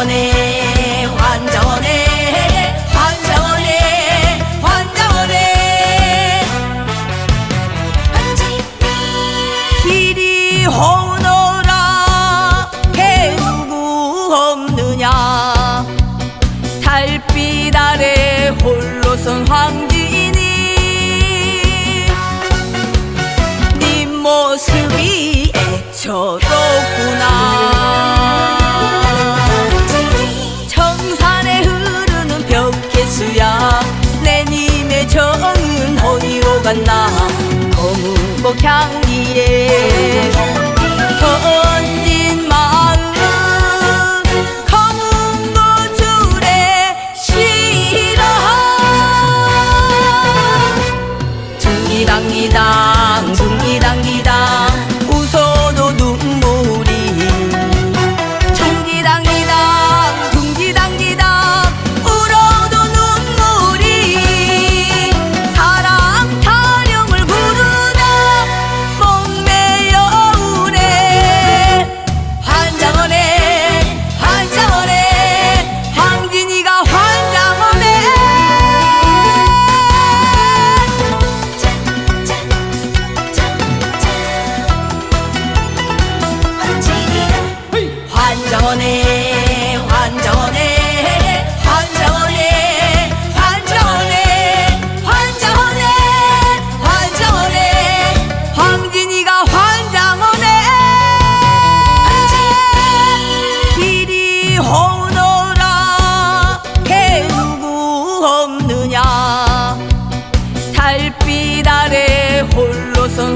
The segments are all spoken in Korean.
환장원에 환장원에 환장원에 환장원에 길이 오너라 해 누구 없느냐? 달빛 아래 홀로 선 황진이 네 모습이 애처롭구나 님의 정은 어디로 갔나. 검은 복 향기에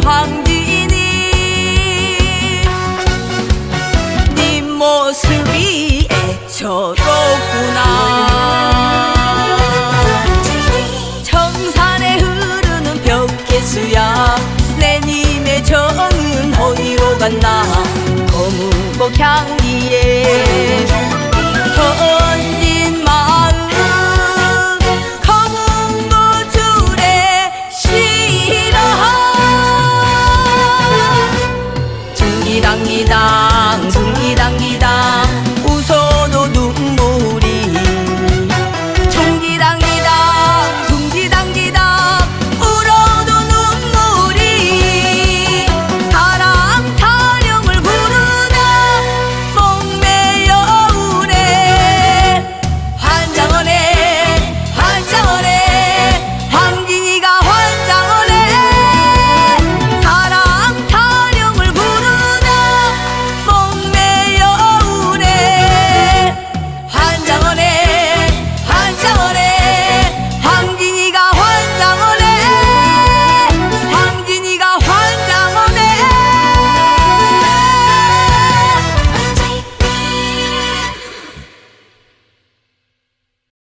황진이 네 모습이 애처롭구나. 청산에 흐르는 벽계수야 내님의 정은 어디로 갔나? 거무목 향기에